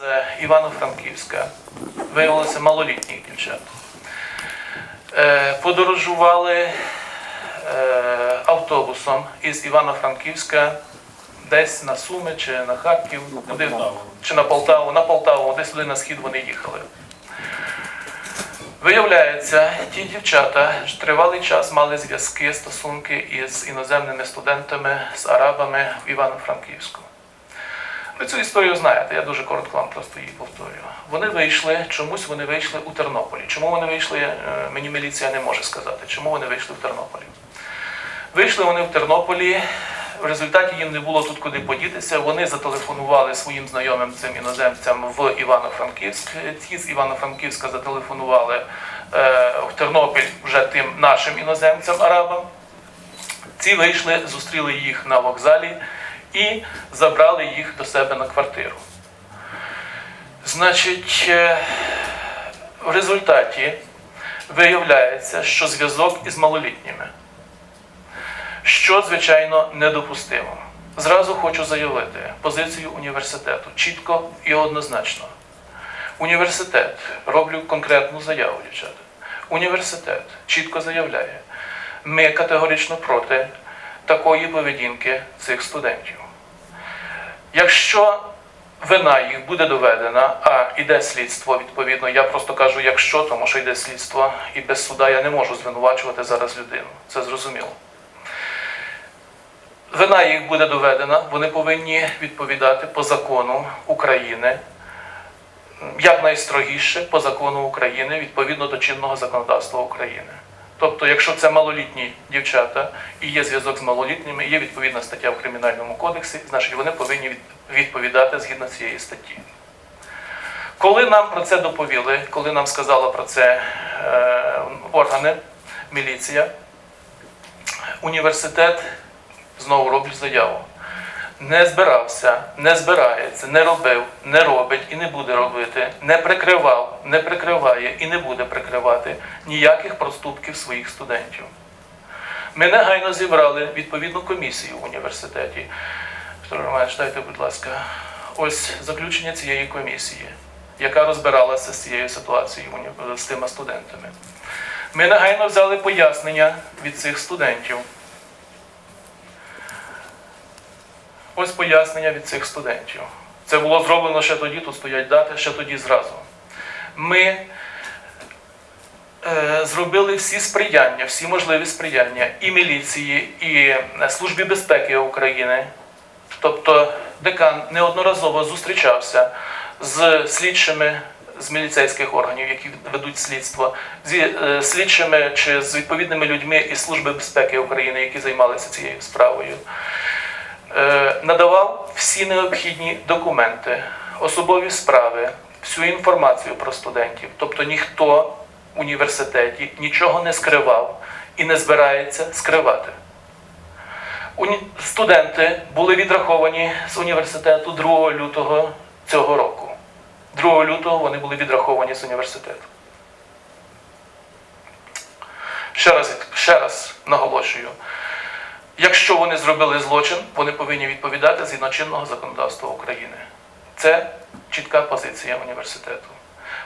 з Івано-Франківська виявилося малолітніх дівчат. Е, Подорожували е, автобусом із Івано-Франківська десь на Суми чи на Харків, куди, чи на Полтаву, на Полтаву, десь туди на схід вони їхали. Виявляється, ті дівчата тривалий час мали зв'язки, стосунки із іноземними студентами, з арабами в Івано-Франківську. Ви цю історію знаєте, я дуже коротко вам просто її повторюю. Вони вийшли, чомусь вони вийшли у Тернополі. Чому вони вийшли, е, мені міліція не може сказати, чому вони вийшли в Тернополі. Вийшли вони в Тернополі, в результаті їм не було тут куди подітися. Вони зателефонували своїм знайомим цим іноземцям в Івано-Франківськ. Ті з Івано-Франківська зателефонували е, в Тернопіль вже тим нашим іноземцям, арабам. Ці вийшли, зустріли їх на вокзалі і забрали їх до себе на квартиру. Значить, е, в результаті виявляється, що зв'язок із малолітніми, що, звичайно, недопустимо. Зразу хочу заявити позицію університету чітко і однозначно. Університет роблю конкретну заяву, дівчата. Університет чітко заявляє, ми категорично проти такої поведінки цих студентів. Якщо вина їх буде доведена, а йде слідство, відповідно, я просто кажу, якщо, тому що йде слідство, і без суда я не можу звинувачувати зараз людину. Це зрозуміло. Вина їх буде доведена, вони повинні відповідати по закону України, якнайстрогіше по закону України відповідно до чинного законодавства України. Тобто, якщо це малолітні дівчата і є зв'язок з малолітніми, є відповідна стаття в Кримінальному кодексі, значить вони повинні відповідати згідно цієї статті. Коли нам про це доповіли, коли нам сказали про це е, органи, міліція, університет знову роблю заяву. Не збирався, не збирається, не робив, не робить і не буде робити, не прикривав, не прикриває і не буде прикривати ніяких проступків своїх студентів. Ми негайно зібрали відповідну комісію в університеті. Віктор Романович, дайте, будь ласка, ось заключення цієї комісії, яка розбиралася з цією ситуацією з тими студентами. Ми негайно взяли пояснення від цих студентів. Ось пояснення від цих студентів. Це було зроблено ще тоді, тут стоять дати, ще тоді зразу. Ми е, зробили всі сприяння, всі можливі сприяння і міліції, і е, Службі безпеки України. Тобто декан неодноразово зустрічався з слідчими з міліцейських органів, які ведуть слідство, зі е, слідчими чи з відповідними людьми із Служби безпеки України, які займалися цією справою надавав всі необхідні документи, особові справи, всю інформацію про студентів. Тобто ніхто в університеті нічого не скривав і не збирається скривати. Студенти були відраховані з університету 2 лютого цього року. 2 лютого вони були відраховані з університету. Ще раз, ще раз наголошую. Якщо вони зробили злочин, вони повинні відповідати згідно чинного законодавства України. Це чітка позиція університету.